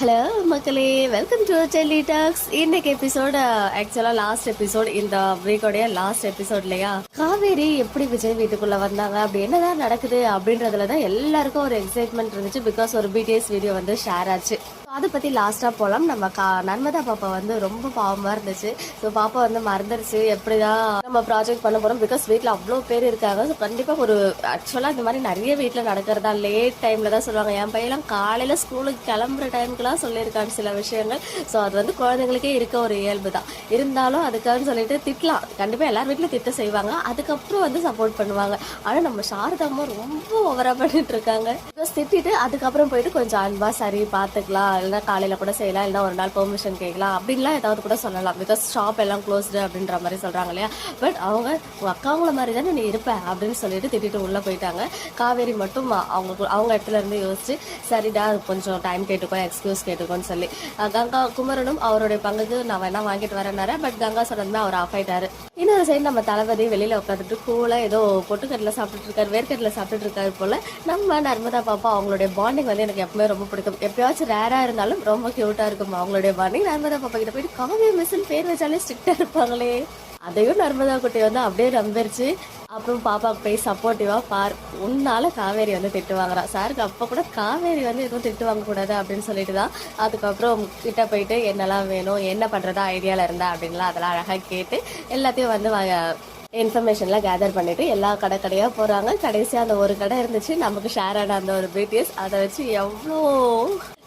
Hello மக்களே. Welcome to Delhi tax இன்னைக்கு எபிசோட ஆக்சுவலா லாஸ்ட் எபிசோட் இந்த வீக்கோடைய லாஸ்ட் எபிசோட் இல்லையா? காவேரி எப்படி விஜய் வீட்டுக்குள்ள வந்தாங்க? அப்படி என்னதான் நடக்குது? அப்படின்றதுல தான் எல்லாருக்கும் ஒரு எக்ஸைட்மெண்ட் இருந்துச்சு. பிகாஸ் ஒரு பிடிஎஸ் வீடியோ வந்து ஷேர் ஆச்சு. அதை பத்தி லாஸ்டா போலாம். நம்ம கா நர்மதா பாப்பா வந்து ரொம்ப பாவமா இருந்துச்சு. ஸோ பாப்பா வந்து மறந்துருச்சு. எப்படிதான் நம்ம ப்ராஜெக்ட் பண்ண போறோம்? பிகாஸ் வீட்டில் அவ்வளோ பேர் இருக்காங்க. ஸோ கண்டிப்பா ஒரு ஆக்சுவலா இந்த மாதிரி நிறைய வீட்டில் நடக்கிறதா லேட் டைம்ல தான் சொல்லுவாங்க. என் பையன்லாம் காலையில ஸ்கூலுக்கு கிளம்புற டைமுக்குலாம் சொல்லியிருக்காங்க சில விஷயங்கள். ஸோ அது வந்து குழந்தைங்களுக்கே இருக்க ஒரு இயல்பு தான். இருந்தாலும் அதுக்காக சொல்லிட்டு திட்டலாம். கண்டிப்பா எல்லார் வீட்லயும் திட்ட செய்வாங்க. அதுக்கப்புறம் வந்து சப்போர்ட் பண்ணுவாங்க. ஆனால் நம்ம சாரதாம்மா ரொம்ப ஓவரா பண்ணிட்டு இருக்காங்க. திட்டிட்டு அதுக்கப்புறம் போயிட்டு கொஞ்சம் அன்பா சரி பார்த்துக்கலாம் இல்லைன்னா காலையில் கூட செய்யலாம் இல்லைன்னா ஒரு நாள் பெர்மிஷன் கேட்கலாம். அப்படின்லாம் ஏதாவது கூட சொல்லலாம். பிகாஸ் ஷாப் எல்லாம் க்ளோஸ்டு அப்படின்ற மாதிரி சொல்கிறாங்க இல்லையா? பட் அவங்க அக்காவங்கள மாதிரி தானே நீ இருப்ப அப்படின்னு சொல்லிட்டு திட்டிட்டு உள்ளே போயிட்டாங்க. காவேரி மட்டும் அவங்க அவங்க இடத்துல இருந்து யோசிச்சு சரிடா கொஞ்சம் டைம் கேட்டுக்கோ எக்ஸ்கியூஸ் கேட்டுக்கோன்னு சொல்லி. கங்கா குமரனும் அவருடைய பங்குக்கு நான் வேணா வாங்கிட்டு வரேன்னாரு. பட் கங்கா சொன்னதுமே அவர் ஆஃப் ஆயிட்டாரு. இன்னொரு சைடு நம்ம தளபதி வெளியில் உட்காந்துட்டு கூலாக ஏதோ பொட்டுக்கட்டில் சாப்பிட்டுட்டு இருக்காரு வேர்க்கட்டில் சாப்பிட்டுட்டு இருக்காரு போல. நம்ம நர்மதா பாப்பா அவங்களுடைய பாண்டிங் வந்து எனக்கு எப்பவுமே ரொம்ப பிடிக்கும். எப்பயாச்சும் ரேராக இருந்தாலும் ரொம்ப கியூட்டா இருக்கும். அவங்களுடைய பாண்டிங் நர்மதா பாப்பா கிட்ட போயிட்டு காவிய மிஸ்ன்னு பேர் வச்சாலே ஸ்ட்ரிக்டா இருப்பாங்களே. அதையும் நர்மதா குட்டி வந்து அப்படியே நம்பிருச்சு. அப்புறம் பாப்பாவுக்கு போய் சப்போர்ட்டிவா பார் உன்னால காவேரி வந்து திட்டு வாங்குறா சாருக்கு அப்ப கூட காவேரி வந்து எதுவும் திட்டு வாங்க கூடாது அப்படின்னு சொல்லிட்டு தான் அதுக்கப்புறம் கிட்ட போயிட்டு என்னெல்லாம் வேணும்? என்ன பண்றதா ஐடியால இருந்தா? அப்படின்லாம் அதெல்லாம் அழகா கேட்டு எல்லாத்தையும் வந்து இன்ஃபர்மேஷன்லாம் கேதர் பண்ணிட்டு எல்லா கடை கடையாக போகிறாங்க கடைசியாக அந்த ஒரு கடை இருந்துச்சு. நமக்கு ஷேர் ஆன அந்த ஒரு பிடிஎஸ் அதை வச்சு எவ்வளோ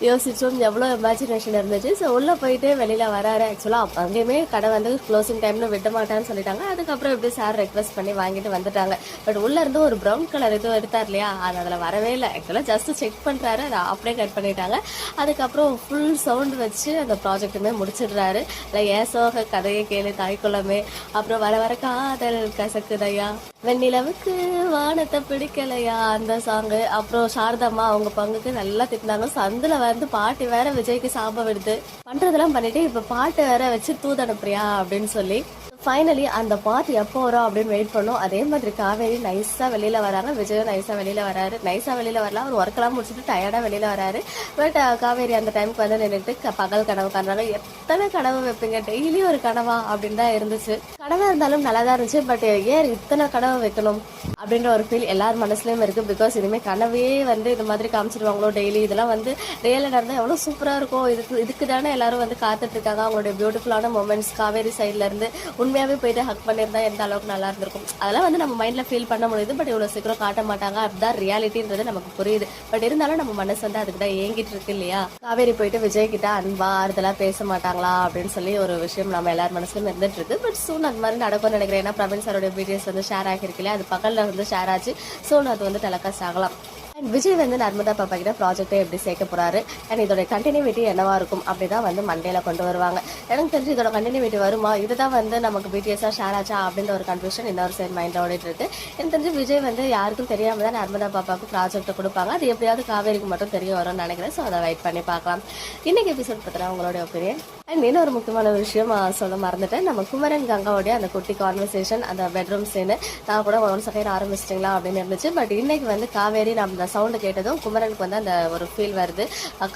யோசிச்சோம் எவ்வளோ இமேஜினேஷன் இருந்துச்சு. ஸோ உள்ளே போயிட்டு வெளியில வராரு. அப்போ அங்கேயுமே கடை வந்து க்ளோசிங் டைம்ல விட மாட்டான்னு சொல்லிட்டாங்க. அதுக்கப்புறம் எப்படி சார் ரெக்வஸ்ட் பண்ணி வாங்கிட்டு வந்துட்டாங்க. பட் உள்ள இருந்து ஒரு ப்ரௌன் கலர் எதுவும் எடுத்தார் இல்லையா? அது அதில் வரவே இல்லை. ஆக்சுவலாக ஜஸ்ட் செக் பண்ணுறாரு அதை அப்படியே கட் பண்ணிட்டாங்க. அதுக்கப்புறம் ஃபுல் சவுண்ட் வச்சு அந்த ப்ராஜெக்ட்டுமே முடிச்சிடுறாரு. இல்லை ஏசோக கதையை கேளு தாய்க்குளமே அப்புறம் வர வர காதல் கசக்குதையா? வெண்ணிலவுக்கு வானத்தை பிடிக்கலையா? அந்த சாங்கு அப்புறம் சாரதாம்மா அவங்க பங்குக்கு நல்லா திட்டினாங்க. சந்தில வந்து பாட்டு வேற விஜய்க்கு சாபம் விடுது பண்றதெல்லாம் பண்ணிட்டு இப்ப பாட்டு வேற வச்சு தூது அனுப்புறியா அப்படின்னு சொல்லி ஃபைனலி அந்த பாட்டு எப்போ வரும் அப்படின்னு வெயிட் பண்ணோம். அதே மாதிரி காவேரி நைஸா வெளியில வராங்க விஜயும் நைஸா வெளியில வராரு. நைஸா வெளியில வரலாம் அவர் ஒர்க்கெல்லாம் முடிச்சுட்டு டயர்டா வெளியில வராரு. பட் uh, காவேரி அந்த டைம்க்கு வந்து நின்றுட்டு க- பகல் கனவு காண்றாங்க. எத்தனை கனவு வைப்பீங்க? டெய்லி ஒரு கனவா அப்படின்னு தான் இருந்துச்சு. கனவா இருந்தாலும் நல்லா தான் இருந்துச்சு பட் uh, ஏன் இத்தனை கனவு வைக்கணும்? அப்படின்ற ஒரு ஃபீல் எல்லார் மனசுலயும் இருக்கு. பிகாஸ் இனிமே கனவே வந்து இந்த மாதிரி காமிச்சிருவாங்களோ டெய்லி இதெல்லாம் வந்து ரியல் நடந்தா எவ்வளவு சூப்பரா இருக்கும். இதுக்கு இதுக்கு தானே எல்லாரும் வந்து காத்துட்டு இருக்காங்க. அவங்களுடைய பியூட்டிஃபுல்லான மூமெண்ட்ஸ் காவேரி சைட்ல இருந்து உண்மையாவே போயிட்டு ஹக் பண்ணியிருந்தா எந்த அளவுக்கு நல்லா இருந்திருக்கும். அதெல்லாம் வந்து நம்ம மைண்ட்ல ஃபீல் பண்ண முடியுது. பட் இவ்வளவு சீக்கிரம் காட்ட மாட்டாங்க. அதுதான் ரியாலிட்டின்றது நமக்கு புரியுது. பட் இருந்தாலும் நம்ம மனசு வந்து அதுக்கு தான் ஏங்கிட்டு இருக்கு இல்லையா? காவேரி போயிட்டு விஜய் கிட்ட அன்பா ஆறுதலா பேச மாட்டாங்களா? அப்படின்னு சொல்லி ஒரு விஷயம் நம்ம எல்லார் மனசுலயும் இருந்துட்டு இருக்கு. பட் சூன் அது மாதிரி நடக்கும்னு நினைக்கிறேன். ஏன்னா பிரவீன் சாரோட வீடியோஸ் வந்து ஷேர் ஆகிருக்கு இல்லையா? அது பகல்ல வந்து ஷேர் ஆச்சு. சூன் அது வந்து டெலகாஸ்ட் ஆகலாம். அண்ட் விஜய் வந்து நர்மதா பாப்பா கிட்ட ப்ராஜெக்டை எப்படி சேர்க்க போறாரு? அண்ட் இதோட கண்டினியூட்டி என்னவா இருக்கும் அப்படிதான் வந்து மண்டேல கொண்டு வருவாங்க. எனக்கு தெரிஞ்சு இதோட கண்டினியூட்டி வருமா? இதுதான் வந்து நமக்கு பிடிஎஸ்ஸா ஷேர் ஆச்சா அப்படின்ற ஒரு கன்ஃபியூஷன் இன்னொரு சைட் மைண்ட்ல ஓடிட்டு இருக்கு. எனக்கு தெரிஞ்சு விஜய் வந்து யாருக்கும் தெரியாம தான் நர்மதா பாப்பாவுக்கு ப்ராஜெக்ட் கொடுப்பாங்க. அது எப்படியாவது காவேரிக்கு மட்டும் தெரிய வரும்னு நினைக்கிறேன். ஸோ அதை வெயிட் பண்ணி பார்க்கலாம். இன்னைக்கு எபிசோட் பத்தின உங்களோட ஒப்பீனியன் அண்ட் இன்னொரு முக்கியமான விஷயம் சொல்ல மறந்துட்டேன். நம்ம குமரன் கங்காவுடைய அந்த குட்டி கான்வர்சேஷன் அந்த பெட்ரூம் சீனு நான் கூட ஒன் செகண்ட் ஆரம்பிச்சிட்டிங்களா அப்படின்னு இருந்துச்சு. பட் இன்னைக்கு வந்து காவேரி நம்ம சவுண்டு கேட்டதும் குமரனுக்கு வந்து அந்த ஒரு ஃபீல் வருது.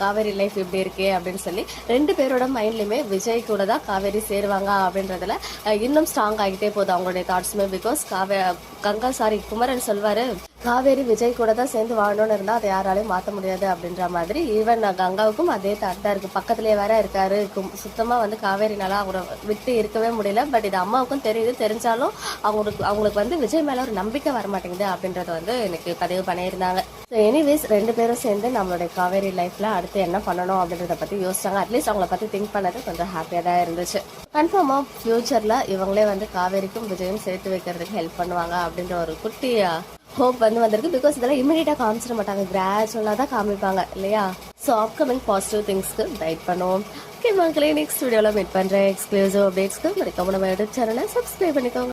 காவேரி லைஃப் இப்படி இருக்கே அப்படின்னு சொல்லி ரெண்டு பேரோட மைண்ட்லையுமே விஜய் கூட தான் காவேரி சேருவாங்க அப்படின்றதுல இன்னும் ஸ்ட்ராங் ஆகிட்டே போகுது அவங்களுடைய தாட்ஸுமே பிகாஸ் காவே கங்கா சாரி குமரன் சொல்வாரு காவேரி விஜய் கூட தான் சேர்ந்து வாழணும்னு இருந்தா அதை யாராலையும் மாத்த முடியாது அப்படின்ற மாதிரி. ஈவன் கங்காவுக்கும் அதே தாட் தான் இருக்கு. பக்கத்துலயே வேற இருக்காரு. சுத்தமா வந்து காவேரினால அவரை விட்டு இருக்கவே முடியல. பட் இது அம்மாவுக்கும் தெரியுது. தெரிஞ்சாலும் அவங்களுக்கு அவங்களுக்கு வந்து விஜய் மேல ஒரு நம்பிக்கை வர மாட்டேங்குது அப்படின்றத வந்து எனக்கு பதிவு பண்ணியிருந்தாங்க. ஸோ எனிவேஸ் ரெண்டு பேரும் சேர்ந்து நம்மளுடைய காவேரி லைஃப்ல அடுத்து என்ன பண்ணணும் அப்படின்றத பத்தி யோசிச்சாங்க. அட்லீஸ்ட் அவங்கள பத்தி திங்க் பண்ணது கொஞ்சம் ஹாப்பியா தான் இருந்துச்சு. கன்ஃபார்மா ஃபியூச்சர்ல இவங்களே வந்து காவேரிக்கும் விஜயும் சேர்த்து வைக்கிறதுக்கு ஹெல்ப் பண்ணுவாங்க அப்படின்ற ஒரு குட்டி ஹோப் வந்து வந்திருக்கு. பிகாஸ் இதெல்லாம் இமீடியட்டாக காமிச்சிட மாட்டாங்க. கிராஜுவலாக தான் காமிப்பாங்க இல்லையா? ஸோ அப்கமிங் பாசிட்டிவ் திங்ஸ்க்கு டைட் பண்ணுவோம். ஓகே மக்களே நெக்ஸ்ட் வீடியோவில் மீட் பண்ணுறேன் எக்ஸ்க்ளூசிவ் அப்டேட்ஸ்க்கு மறக்காம நம்ம யூடியூப் சேனலை சப்ஸ்கிரைப் பண்ணிக்கோங்க.